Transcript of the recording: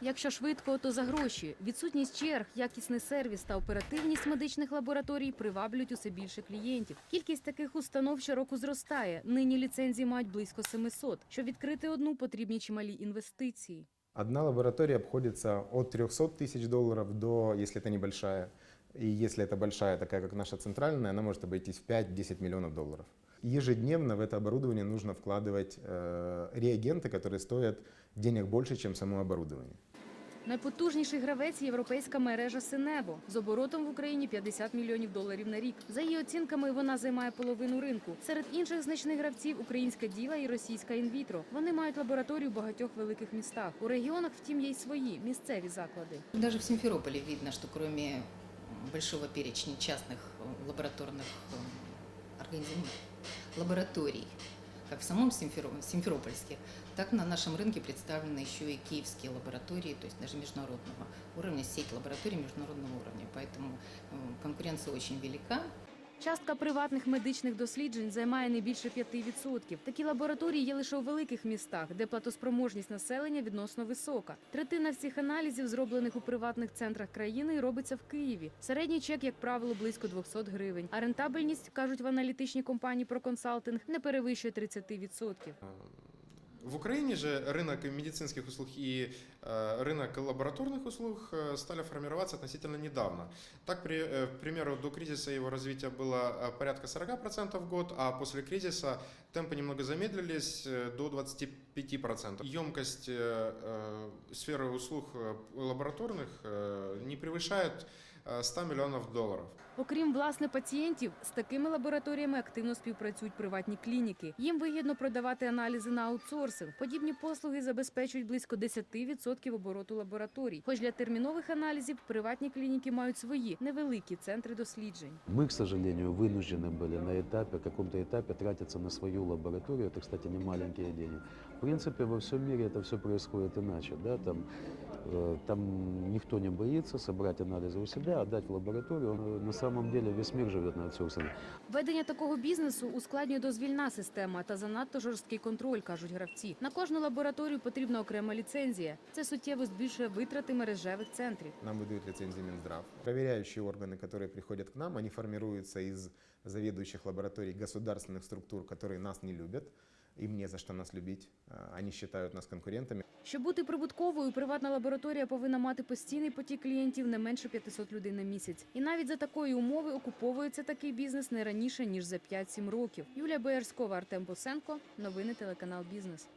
Якщо швидко, то за гроші. Відсутність черг, якісний сервіс та оперативність медичних лабораторій приваблюють усе більше клієнтів. Кількість таких установ щороку зростає. Нині ліцензії мають близько 700. Щоб відкрити одну, потрібні чималі інвестиції. Одна лаборатория обходится от 300 тысяч долларов до, если это небольшая, и если это большая, такая как наша центральная, она может обойтись в 5-10 миллионов долларов. Ежедневно в это оборудование нужно вкладывать э, реагенты, которые стоят денег больше, чем само оборудование. Найпотужніший гравець європейська мережа Синебо з оборотом в Україні 50 мільйонів доларів на рік. За її оцінками, вона займає половину ринку. Серед інших значних гравців українська діла і російська інвітро. Вони мають лабораторію в багатьох великих містах. У регіонах, втім, є й свої місцеві заклади. Даже в Симферополе видно, что кроме м, большого перечня частных э, лабораторных э, организм, лабораторий, как в самом Симферо- Симферопольске, так на нашем рынке представлены еще и киевские лаборатории, то есть даже международного уровня, сеть лабораторий международного уровня. Поэтому э, конкуренция очень велика. Частка приватних медичних досліджень займає не більше 5%. Такі лабораторії є лише у великих містах, де платоспроможність населення відносно висока. Третина всіх аналізів, зроблених у приватних центрах країни, робиться в Києві. Середній чек, як правило, близько 200 гривень. А рентабельність, кажуть в аналітичній компанії про консалтинг, не перевищує 30%. В Украине же рынок медицинских услуг и э, рынок лабораторных услуг э, стали формироваться относительно недавно. Так, при, э, к примеру, до кризиса его развития было э, порядка 40% в год, а после кризиса темпы немного замедлились э, до 25%. Емкость э, э, сферы услуг э, лабораторных э, не превышает э, 100 миллионов долларов. Окрім власне пацієнтів, з такими лабораторіями активно співпрацюють приватні клініки. Їм вигідно продавати аналізи на аутсорсинг. Подібні послуги забезпечують близько 10% обороту лабораторій. Хоч для термінових аналізів приватні клініки мають свої невеликі центри досліджень. Мы, к сожалению, вынуждены были на этапе, каком-то этапе тратиться на свою лабораторию. Это, кстати, не маленькие деньги. В принципе, во всем мире это все происходит иначе. Да? Там, э, там никто не боится собрать анализы у себя, отдать в лабораторию. Он, На самом деле весь мир живет на аутсорсинге. Ведення такого бізнесу ускладнює дозвільна система та занадто жорсткий контроль, кажуть гравці. На кожну лабораторію потрібна окрема ліцензія. Це суттєво збільшує витрати мережевих центрів. Нам выдают лицензии Минздрав. Проверяющие органы, которые приходят к нам, они формируются из заведующих лабораторий государственных структур, которые нас не любят. Им не за что нас любить. Они считают нас конкурентами. Щоб бути прибутковою, приватна лабораторія повинна мати постійний потік клієнтів не менше 500 людей на місяць. І навіть за такої умови окуповується такий бізнес не раніше ніж за 5-7 років. Юлія Боярськова, Артем Босенко. Новини телеканал Бізнес.